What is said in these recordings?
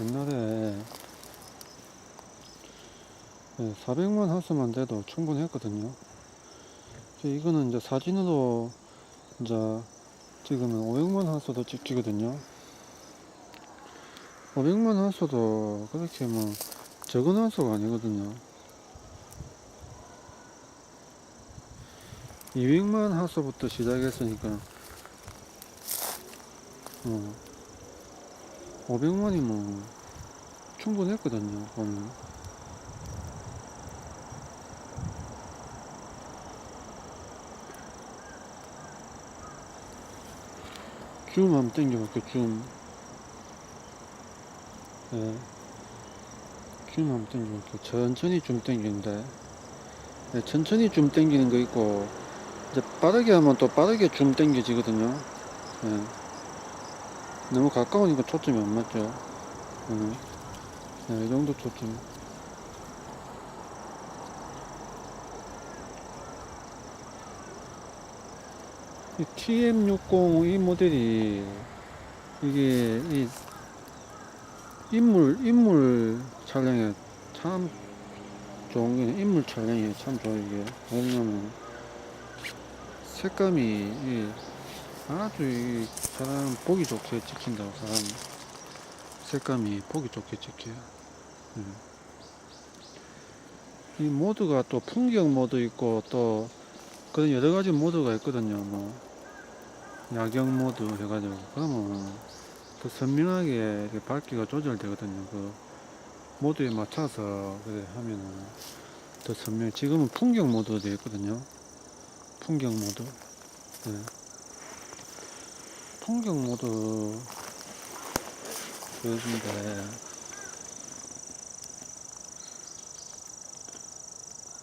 옛날에 400만 하수만 돼도 충분했거든요. 이거는 이제 사진으로 이제 찍으면 500만 하수도 찍히거든요. 500만 하수도 그렇게 뭐 적은 하수가 아니거든요. 200만 하수부터 시작했으니까 어, 500만이 뭐 충분했거든요. 보면. 줌 한번 당겨볼게요. 줌. 네. 줌 한번 당겨볼게요. 천천히 줌 당기는데. 네, 천천히 줌 당기는 거 있고, 이제 빠르게 하면 또 빠르게 줌 당겨지거든요. 네. 너무 가까우니까 초점이 안 맞죠. 네. 네, 이 정도 초점. 이 TM60 이 모델이 이게 이 인물 인물 촬영에 참 좋은 게 인물 촬영에 참 좋아요 이게 왜냐면 색감이 이 아주 이 사람 보기 좋게 찍힌다고 사람 색감이 보기 좋게 찍혀요. 음. 이 모드가 또 풍경 모드 있고 또 그런 여러 가지 모드가 있거든요. 뭐 야경 모드 해가지고 그러면 더 선명하게 밝기가 조절되거든요. 그 모드에 맞춰서 그래 하면은 더 선명. 지금은 풍경 모드로 되어 있거든요. 풍경 모드. 네. 풍경 모드 보여준데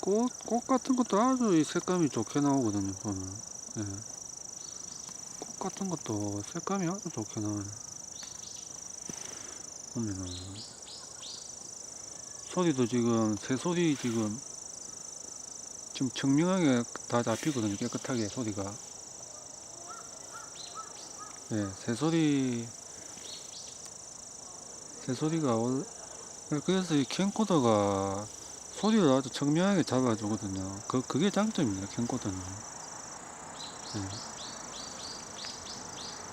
꽃, 꽃 같은 것도 아주 이 색감이 좋게 나오거든요. 보면. 예. 꽃 같은 것도 색감이 아주 좋게 나와요. 보면은 소리도 지금 새소리 지금 지금 청명하게 다 잡히거든요. 깨끗하게 소리가. 예, 새소리 새소리가 올 그래서 이 캠코더가 소리를 아주 청명하게 잡아주거든요. 그, 그게 장점입니다, 캠코더는. 예.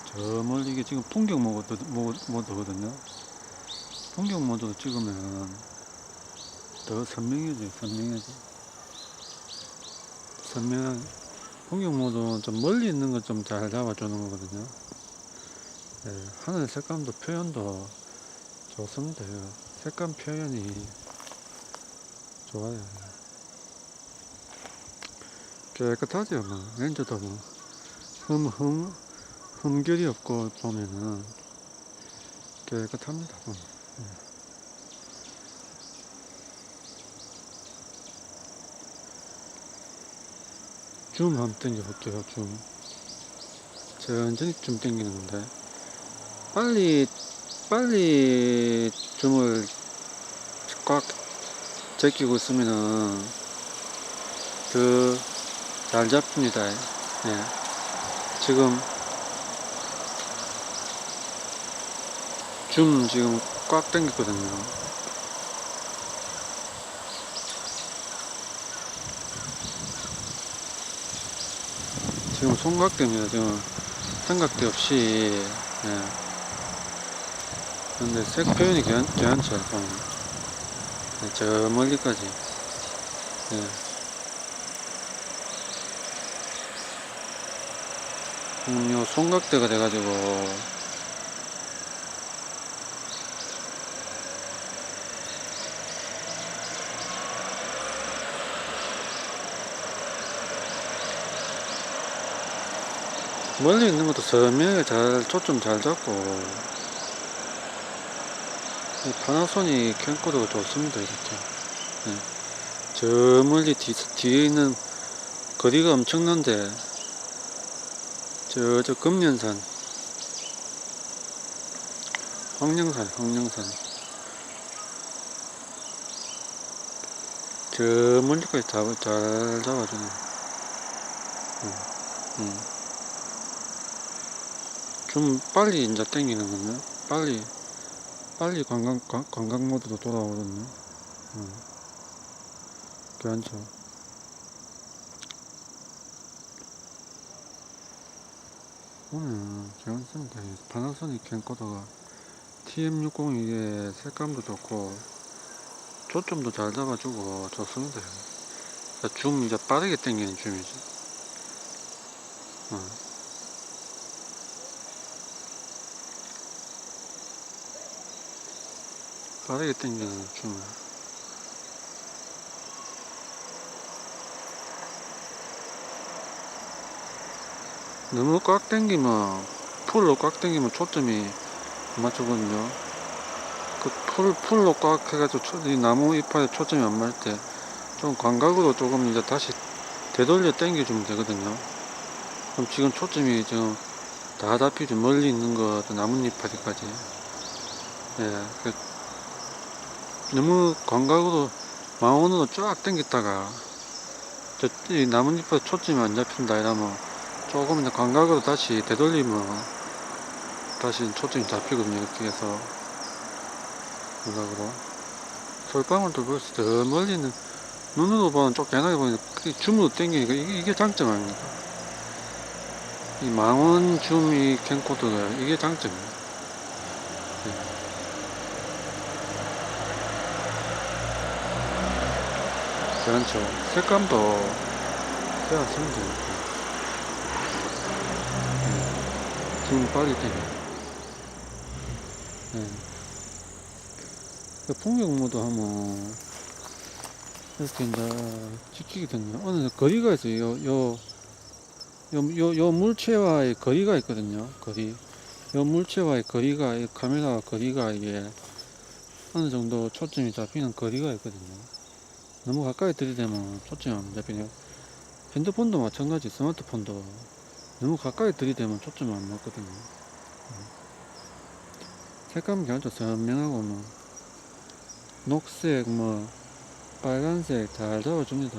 저 멀리 이게 지금 풍경 모드, 모드, 모드거든요. 풍경 모드로 찍으면 더 선명해져요, 선명해져. 선명한, 풍경 모드는 좀 멀리 있는 거좀잘 잡아주는 거거든요. 예, 하늘 색감도 표현도 좋습니다. 색감 표현이 좋아요. 깨끗하죠, 뭐. 렌즈도 뭐. 흠, 흠, 흠결이 없고 보면은 깨끗합니다. 뭐. 예. 줌 한번 당겨볼게요, 줌. 천천히 줌 당기는 건데. 빨리, 빨리 줌을 꽉 제끼고 있으면은 더 잘 잡힙니다. 예. 지금 줌 지금 꽉 당겼거든요. 지금 손각대입니다. 지금 삼각대 없이 예. 근데 색 표현이 괜, 괜찮죠. 어. 네, 저 멀리까지. 예. 음, 요 손각대가 돼가지고 멀리 있는 것도 선명하게 잘 초점 잘 잡고 이 파나소닉 캠코더가 좋습니다 이렇게 예. 저 멀리 뒤, 뒤에 있는 거리가 엄청난데 저, 저 금년산. 황령산 황령산. 저 멀리까지 다, 잘 잡아주네. 음, 음. 좀 빨리 이제 땡기는 거네 빨리 빨리 관광, 관- 관광 모드도 돌아오거든요. 어. 괜찮죠. 오늘 괜찮습니다. 이 파나소닉 캠코더가 TM60 이게 색감도 좋고 초점도 잘 잡아주고 좋습니다. 줌 이제 빠르게 당기는 줌이지. 어. 빠르게 당기는 줌. 너무 꽉 당기면 풀로 꽉 당기면 초점이 안 맞추거든요. 그 풀, 풀로 꽉 해가지고 초, 이 나무 이파에 초점이 안 맞을 때 좀 광각으로 조금 이제 다시 되돌려 당겨주면 되거든요. 그럼 지금 초점이 지금 다 잡히죠. 멀리 있는 거 나뭇잎파리까지. 예. 그 너무 광각으로 망원으로 쫙 당겼다가 저 이 나뭇잎에 초점이 안 잡힌다 이러면 조금 이제 광각으로 다시 되돌리면 다시 초점이 잡히거든요. 이렇게 해서 광각으로 솔방울도 벌써 더 멀리 있는 눈으로 보면 쫓겨나게 보니까 줌으로 당기니까 이게, 이게 장점 아닙니까? 이 망원 줌이 캠코더가 이게 장점이에요. 그렇죠. 색감도 괜찮습니다. 예. 줌 빨리 땡겨. 예. 그 풍경 모드 하면 이렇게 이제 지키거든요. 어느 거리가 있어요. 요, 요, 요, 요, 요 물체와의 거리가 있거든요. 거리. 요 물체와의 거리가, 이 카메라 거리가 이게 어느 정도 초점이 잡히는 거리가 있거든요. 너무 가까이 들이대면 초점이 안 잡히네요. 핸드폰도 마찬가지, 스마트폰도 너무 가까이 들이대면 초점이 안 맞거든요. 음. 색감 괜찮죠? 선명하고 뭐, 녹색, 뭐, 빨간색 잘 잡아줍니다.